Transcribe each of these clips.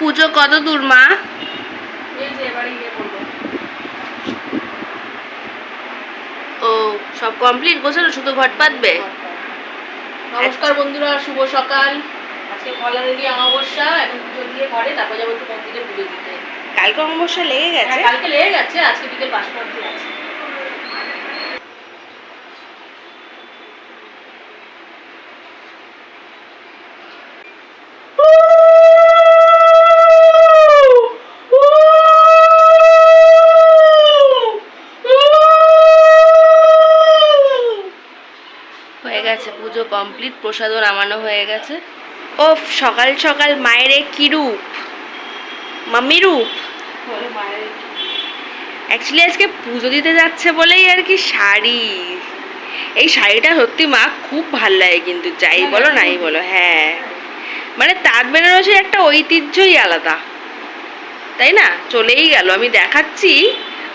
পুজো কত দূর মা ও সব কমপ্লিট গোছানো শুধু ঘট পাতবে নমস্কার বন্ধুরা শুভ সকাল। আজকে কলারেরই অমাবস্যা এখন পুজো দিয়ে ঘরে তারপর যাব একটু মন্দিরে পুজো দিতে। কালকে অমাবস্যা লেগে হ্যাঁ, গেছে কালকে লেগে গেছে আজকে বিকেল পাঁচটা অবধি আছে। কমপ্লিট প্রসাদও নামানো হয়ে গেছে। ও সকাল সকাল মায়ের কি রূপ? মাম্মি রূপ? অ্যাকচুয়ালি আজকে পুজো দিতে যাচ্ছে বলেই আর কি শাড়ি। এই শাড়িটা সত্যি মা খুব ভালো লাগে কিন্তু যাই বলো নাই বলো হ্যাঁ। মানে তাঁত বেনারসের একটা ঐতিহ্যই আলাদা। তাই না? চলেই গেল আমি দেখাচ্ছি।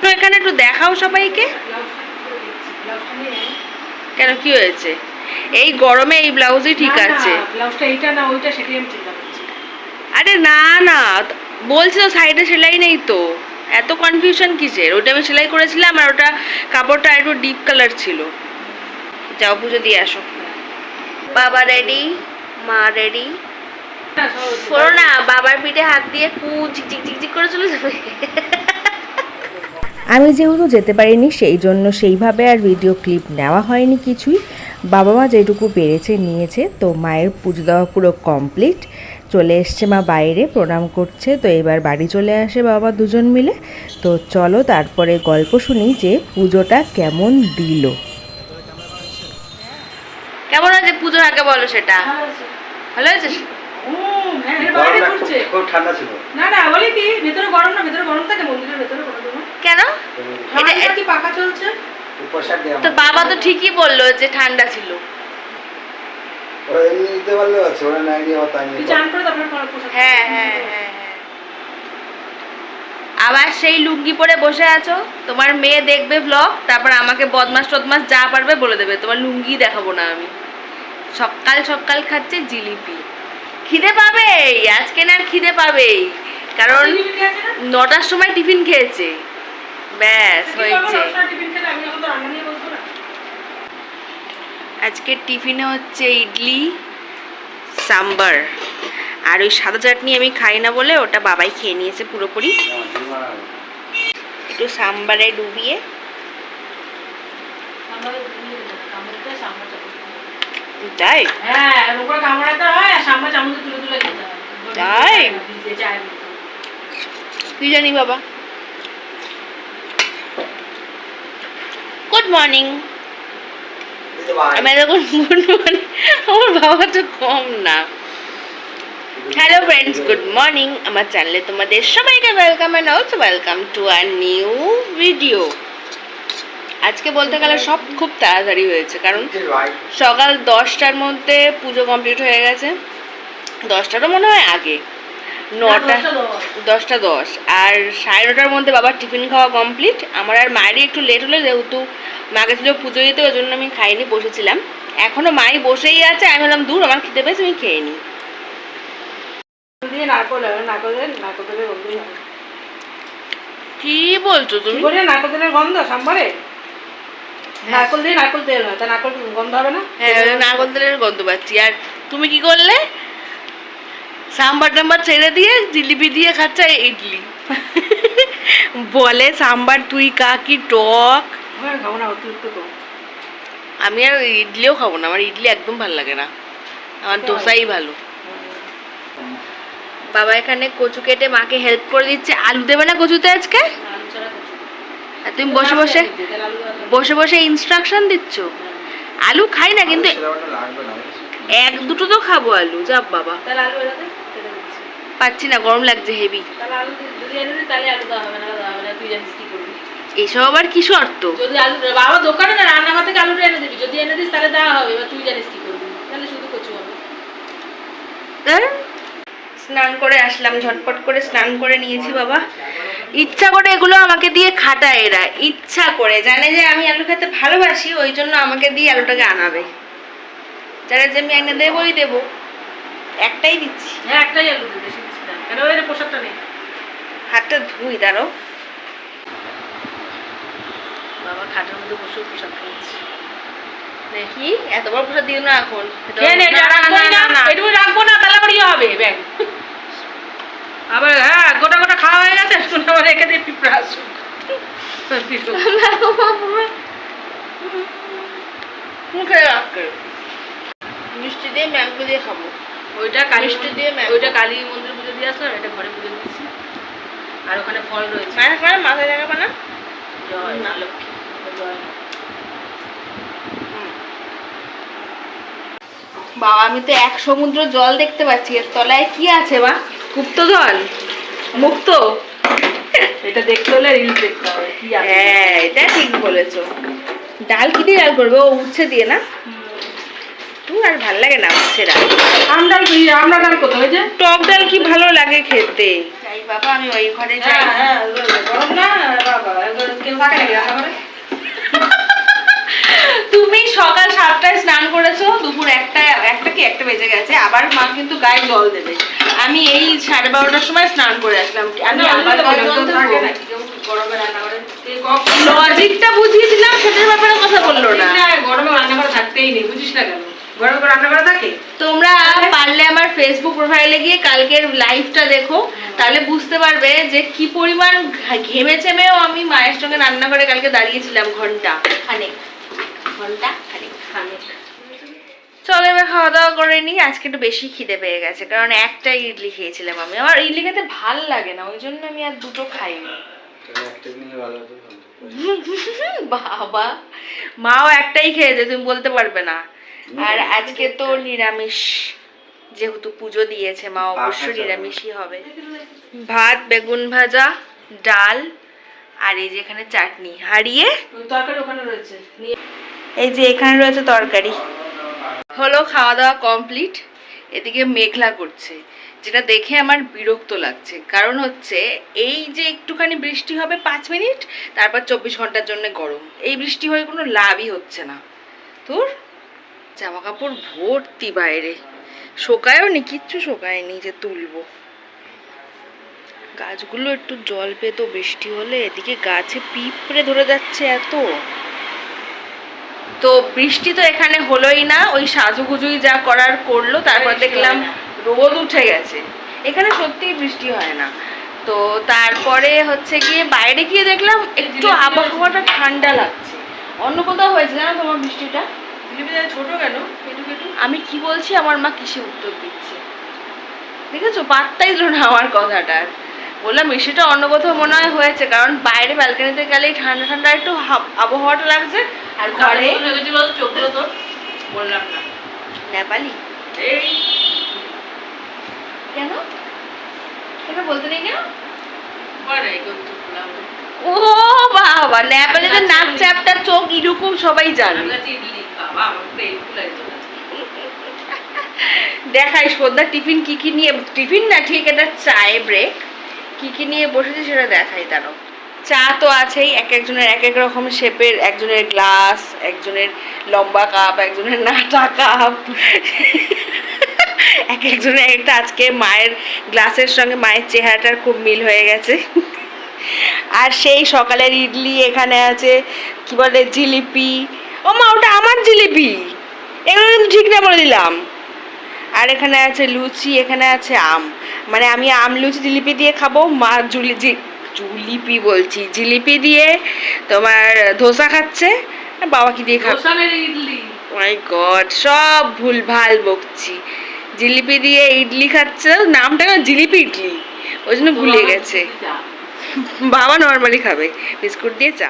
তো এখানে একটু দেখাও সবাইকে। কেন কি হয়েছে? এই গরমে এই ব্লাউজই ঠিক আছে। ব্লাউজটা এইটা না ওইটা সেটাই আমি চিন্তা করছি। আরে না না বলছি তো সাইডে সেলাই নেই তো। এত কনফিউশন কিসের? ওটা আমি সেলাই করেছিলাম আর ওটা কাপড়টা একটু ডিপ কালার ছিল। যাও পুজো দিয়ে আসো। বাবা রেডি মা রেডি শোনো না বাবার পিঠে হাত দিয়ে কু ঝিকঝিক ঝিকঝিক করে চলে যাবে। আমি যেহেতু যেতে পারিনি সেই জন্য সেইভাবে আর ভিডিও ক্লিপ নেওয়া হয়নি কিছুই। বাবা মা যেটুকু পেরেছে নিয়েছে তো মায়ের পুজো দেওয়া পুরো কমপ্লিট চলে এসছে মা বাইরে প্রণাম করছে তো এবার বাড়ি চলে আসে বাবা দুজন মিলে। তো চলো তারপরে গল্প শুনি যে পুজোটা কেমন দিল। কেমন আছে পুজো আগে বলো সেটা? ভালো আছে। হ্যাঁ, এর গরম বাইরে না, ঘুরছে। খুব- খুব ঠান্ডা ছিল। না না বলি কি ভেতরে গরম না ভেতরে গরম থাকে মন্দিরের ভেতরে কেন এটা কি চলছে? তো বাবা তো ঠিকই বলল যে ঠান্ডা ছিল। ওরা এমনি নিতে পারলেও আছে ওরা নাই নিয়ে হতো আমি তুই চান করে তারপরে পরে পোশাক হ্যাঁ হ্যাঁ হ্যাঁ। আবার সেই লুঙ্গি পরে বসে আছো? তোমার মেয়ে দেখবে ব্লগ তারপর আমাকে বদমাস টদমাস যা পারবে বলে দেবে। তোমার লুঙ্গি দেখাবো না আমি। সকাল সকাল খাচ্ছে জিলিপি। খিদে পাবেই আজকে না আর খিদে পাবেই। কারণ? নটার সময় টিফিন খেয়েছে। ব্যাস হয়েছে। আজকে টিফিনে হচ্ছে ইডলি সাম্বার। আর ওই সাদা চাটনি আমি খাই না বলে ওটা বাবাই খেয়ে নিয়েছে পুরোপুরি। একটু সাম্বারে ডুবিয়ে। তাই? হ্যাঁ তাই? কি জানি বাবা। গুড মর্নিং আমি এখন গুড মর্নিং আমার বাবা তো কম না। হ্যালো ফ্রেন্ডস গুড মর্নিং আমার চ্যানেলে তোমাদের সবাইকে welcome and also welcome to our new video আজকে বলতে গেলে সব খুব তাড়াতাড়ি হয়েছে কারণ সকাল দশটার মধ্যে পুজো কমপ্লিট হয়ে গেছে। দশটারও মনে হয় আগে। নটা দশটা দশ। আর সাড়ে নটার মধ্যে বাবার টিফিন খাওয়া কমপ্লিট। আমার আর মায়েরই একটু লেট হলো যেহেতু মা গেছিল পুজো দিতে ওই জন্য আমি খাইনি বসেছিলাম। এখনও মাই বসেই আছে আমি বললাম দূর আমার খেতে পেয়েছে আমি খেয়ে নিই। কি বলছো তুমি? নারকল তেলের গন্ধ সাম্বারে? নারকল দিয়ে নারকল তেল হয় তা নারকল গন্ধ হবে না? হ্যাঁ নারকল তেলের গন্ধ পাচ্ছি। আর তুমি কি করলে? সাম্বার টাম্বার ছেড়ে দিয়ে জিলিপি দিয়ে খাচ্ছে ইডলি। বলে সাম্বার তুই কাকি টক। হ্যাঁ খাব না অতিরিক্ত আমি আর ইডলিও খাব না আমার ইডলি একদম ভালো লাগে না। আমার দোসাই ভালো। বাবা এখানে কচু কেটে মাকে হেল্প করে দিচ্ছে। আলু দেবে না কচুতে আজকে। আর তুমি বসে বসে যাবে। বসে বসে ইনস্ট্রাকশন দিচ্ছ? আলু খাই না কিন্তু এক দুটো তো খাব আলু যা বাবা। তাহলে আলু। পাচ্ছি না গরম লাগছে হেভি তাহলে আলু দি- এনে দিই তাহলে আলু দেওয়া হবে না দেওয়া হবে না তুই জানিস করবি। এসব আবার কি শর্ত? যদি আলু বাবা দোকানে না রান্নাঘর থেকে আলুটা এনে দিবি। যদি এনে দিস তাহলে দেওয়া হবে এবার তুই জানিস কি করবি। তাহলে শুধু কচু হবে। হ্যাঁ? স্নান করে আসলাম ঝটপট করে স্নান করে নিয়েছি বাবা। ইচ্ছা করে এগুলো আমাকে দিয়ে খাটায় এরা ইচ্ছা করে। জানে যে আমি আলু খেতে ভালোবাসি ওই জন্য আমাকে দিয়ে আলুটাকে আনাবে। যারা যে আমি এনে দেবই দেবো। একটাই দিচ্ছি হ্যাঁ একটাই আলু না। কেন এর পোশাকটা নেই? হাতটা ধুই দাঁড়ো বাবা খাটের মধ্যে বসে পোশাক খাচ্ছে কি এত বড় প্রসাদ দিও না এখন। না। এটুকু রাখব তাহলে আবার হবে ব্যাগ আবার হ্যাঁ গোটা গোটা খাওয়া হয়ে গেছে এখন আবার রেখে দিয়ে পিঁপড়া আসুক। মুখে রাখবে মিষ্টি দিয়ে ম্যাঙ্গো দিয়ে খাব। ওইটা কালী দিয়ে ওইটা কালী মন্দির পুজো দিয়ে আসলাম এটা ঘরে পুজো দিয়েছি। আর ওখানে ফল রয়েছে। খায় মাথায় লাগাবে না জয় মা লক্ষ্মী জয় বাবা আমি তো এক সমুদ্র জল দেখতে পাচ্ছি এর তলায় কি আছে বা জল? মুক্ত? এটা দেখতে হলে রিলস দেখতে হবে কি হ্যাঁ এটা ঠিক বলেছ। ডাল কি দিয়ে ডাল করবে? ও উচ্ছে দিয়ে না? তুই আর ভালো লাগে না উচ্ছে ডাল আমরা আমরা ডাল ওই যে? টক ডাল কি ভালো লাগে খেতে? যাই বাবা আমি ওই ঘরে যাই। হ্যাঁ হ্যাঁ গরম না? বাবা কেউ থাকে নাকি রান্না তুমি সকাল সাতটায় স্নান করেছ দুপুর একটা একটা কি একটা বেজে গেছে আবার মা কিন্তু গায়ে জল দেবে। আমি এই সাড়ে বারোটার সময় স্নান করে আসলাম। আমি কে লজিকটা বুঝিয়ে দিলাম সেটার ব্যাপারে কথা বলল না গরমে রান্না করে থাকতেই নেই বুঝিস না কেন? গরমে রান্না করে থাকে? তোমরা পারলে আমার ফেসবুক প্রোফাইলে গিয়ে কালকের লাইভটা দেখো তাহলে বুঝতে পারবে যে কি পরিমাণ ঘেমে চেমেও আমি মায়ের সঙ্গে রান্না করে কালকে দাঁড়িয়েছিলাম ঘণ্টা খানেক। ঘণ্টা খানেক খানিক। চলো এবার খাওয়া দাওয়া করে নিই আজকে একটু বেশি খিদে পেয়ে গেছে কারণ একটা ইডলি খেয়েছিলাম আমি। আমার ইডলি খেতে ভালো লাগে না ওই জন্য আমি আর দুটো খাইনি। বাবা মাও একটাই খেয়েছে তুমি বলতে পারবে না। আর আজকে তো নিরামিষ যেহেতু পুজো দিয়েছে মা অবশ্যই নিরামিষই হবে। ভাত বেগুন ভাজা ডাল আর এই যে এখানে চাটনি। হারিয়ে তরকারি ওখানে রয়েছে। এই যে এখানে রয়েছে তরকারি। হলো খাওয়া দাওয়া কমপ্লিট। এদিকে মেঘলা করছে যেটা দেখে আমার বিরক্ত লাগছে। কারণ হচ্ছে এই যে একটুখানি বৃষ্টি হবে পাঁচ মিনিট তারপর চব্বিশ ঘণ্টার জন্য গরম। এই বৃষ্টি হয়ে কোনো লাভই হচ্ছে না। তোর জামা কাপড় ভর্তি বাইরে। শোকায়ও নি কিচ্ছু শোকায়নি যে তুলবো। গাছগুলো একটু জল পেতো বৃষ্টি হলে এদিকে গাছে পিঁপড়ে ধরে যাচ্ছে এত। তো বৃষ্টি তো এখানে হলোই না ওই সাজুগুজুই যা করার করল তারপর দেখলাম রোদ উঠে গেছে। এখানে সত্যিই বৃষ্টি হয় না। তো তারপরে হচ্ছে গিয়ে বাইরে গিয়ে দেখলাম একটু আবহাওয়াটা ঠান্ডা লাগছে। অন্য কোথাও হয়েছে জানো তোমার বৃষ্টিটা? ছোট কেন? আমি কি বলছি? আমার মা কিসে উত্তর দিচ্ছে? দেখেছ? পাত্তাই দিল না আমার কথাটা। বললাম বৃষ্টিটা অন্য কোথাও মনে হয় হয়েছে কারণ বাইরে ব্যালকানিতে গেলেই ঠান্ডা ঠান্ডা একটু আবহাওয়াটা লাগছে আর ঘরে চোখগুলো বললাম না। নেপালি? কেন? এটা বলতে নেই কেন? ও বাবা নেপালিতে নাক চ্যাপটা চোখ এরকম সবাই জানে। দেখাই সন্ধ্যা টিফিন কি কি নিয়ে টিফিন না, ঠিক এটা চায়ে ব্রেক কি কি নিয়ে বসেছে সেটা দেখাই তারও চা তো আছেই, এক একজনের এক এক রকম শেপের একজনের গ্লাস একজনের লম্বা কাপ একজনের নাটা কাপ এক একজনের এক একটা, আজকে মায়ের গ্লাসের সঙ্গে মায়ের চেহারাটার খুব মিল হয়ে গেছে। আর সেই সকালের ইডলি এখানে আছে, কি বলে, জিলিপি। ও মা ওটা আমার জিলিপি এগুলো কিন্তু ঠিক না বলে দিলাম। আর এখানে আছে লুচি এখানে আছে আম। মানে আমি আম লুচি জিলিপি দিয়ে খাব মা জুলি জি জুলিপি বলছি। জিলিপি দিয়ে তোমার ধোসা খাচ্ছে আর বাবা কি দিয়ে খাবে? মাই গড সব ভুলভাল বকছি। জিলিপি দিয়ে ইডলি খাচ্ছে নামটা জিলিপি ইডলি। ওই জন্য ভুলে গেছে। বাবা নর্মালি খাবে। বিস্কুট দিয়ে চা।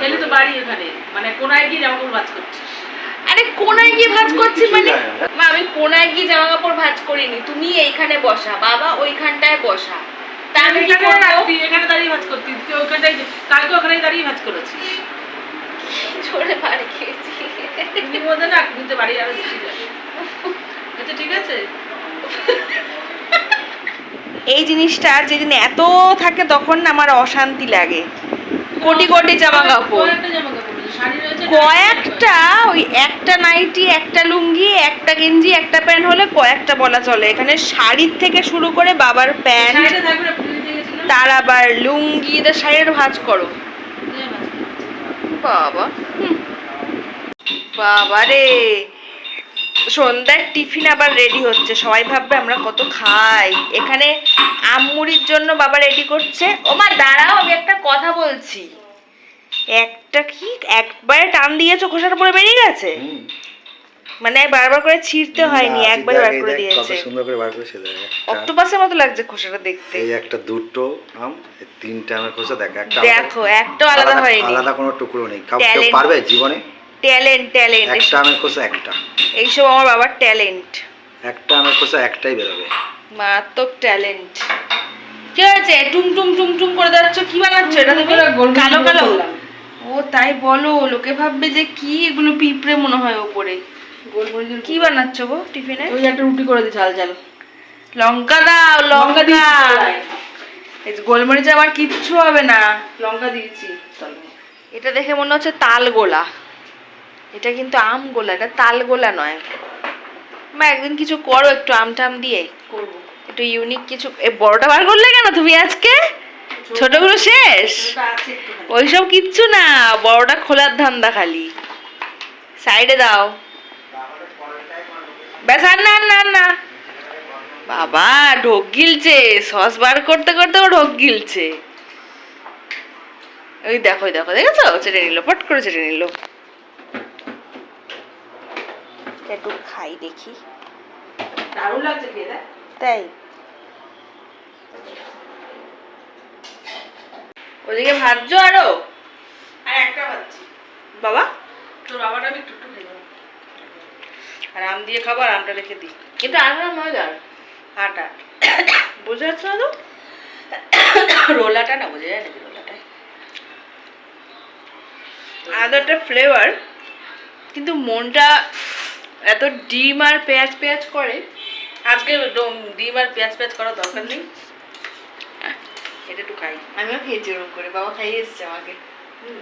খেলি তো বাড়ি এখানে। মানে কোনায় গিয়ে জামা কাপড় ভাজ করছিস। আরে কোনায় গিয়ে ভাজ করছি মানে? মা, আমি কোনায় গিয়ে জামা কাপড় ভাজ করিনি। তুমি এইখানে বসা। বাবা ওইখানটায় বসা। তা আমি কি এখানে রাখতি, এখানে দাঁড়িয়ে ভাজ করতি। তুই ওখানটায় কালকে ওখানেই দাঁড়িয়ে ভাজ করেছিস। ছোড়ে বাড়ি খেয়েছি। তুমি না কিন্তু বাড়ি আরও বেশি আচ্ছা ঠিক আছে। এই জিনিসটা যেদিন এত থাকে তখন আমার অশান্তি লাগে। কোটি কোটি জামা কাপড় কয়েকটা ওই একটা নাইটি একটা লুঙ্গি একটা গেঞ্জি একটা প্যান্ট হলে কয়েকটা বলা চলে। এখানে শাড়ির থেকে শুরু করে বাবার প্যান্ট তার আবার লুঙ্গি এদের শাড়ির ভাঁজ করো। বাবা বাবা রে সন্ধ্যার টিফিন আবার রেডি হচ্ছে। সবাই ভাববে আমরা কত খাই। এখানে আমমুড়ির জন্য বাবা রেডি করছে। ও মা দাঁড়াও আমি একটা কথা বলছি। একটা কি? একবারে টান দিয়েছ খোসার পরে বেরিয়ে গেছে? মানে বারবার করে ছিঁড়তে হয়নি একবার বার করে দেখ, কত দিয়েছে। সুন্দর করে বার দেখ, একটা- অক্টোপাসের মতো লাগছে খোসাটা দেখতে। এই একটা দুটো আম এই তিনটা আমের খোসা দেখ একটা দেখো একটা আলাদা হয়নি। আলাদা কোনো টুকরো নেই। কাউ কেউ Talent. পারবে জীবনে? ট্যালেন্ট ট্যালেন্ট একটা আমের খোসা একটা। এইসব আমার বাবার ট্যালেন্ট একটা আমের খোসা একটাই বেরোবে। মারাত্মক ট্যালেন্ট কি হয়েছে? টুম টুম টুম টুম করে যাচ্ছ? কি বানাচ্ছ? এটা গোল কালো কালো। ও তাই বলো লোকে ভাববে যে কি এগুলো পিঁপড়ে মনে হয় ওপরে। কি বানাচ্ছ গো টিফিনে? ওই একটা রুটি করে দিই ঝাল ঝাল। লঙ্কা দাও লঙ্কা দাও গোলমরিচে আমার কিচ্ছু হবে না। লঙ্কা দিয়েছি এটা দেখে মনে হচ্ছে তাল গোলা। এটা কিন্তু আম গোলা এটা তাল গোলা নয়। মা একদিন কিছু করো একটু আম টাম দিয়ে। করব। একটু ইউনিক কিছু এ বড়টা বার করলে কেন তুমি আজকে? ছোটগুলো শেষ। ওইসব কিচ্ছু না বড়টা খোলার ধান্দা খালি। সাইডে দাও। ব্যাস আর না না না। বাবা ঢোক গিলছে। সস বার করতে করতে ও ঢোক গিলছে। ওই দেখো দেখো দেখেছ? চেটে নিল পট করে চেটে নিল। একটু খাই দেখি। দারুণ লাগছে খেয়ে তাই? ওদিকে ভাজছো আরও? আর একটা পাচ্ছি বাবা? তোর বাবাটা আমি একটু নেব। আর আম দিয়ে খাব আর আমটা রেখে দিই। কিন্তু আটা ময়দার আটা বুঝতে পারছ না তো? রোলাটা না বোঝা যায় নাকি রোলাটা আলাদা একটা ফ্লেভার কিন্তু মনটা এত ডিম আর পেঁয়াজ পেঁয়াজ করে আজকে ডোম- আর পেঁয়াজ পেঁয়াজ করার দরকার নেই। এটা একটু খাই। আমিও খেয়েছি ওরকম করে বাবা খাইয়ে এসছে আমাকে। হুম।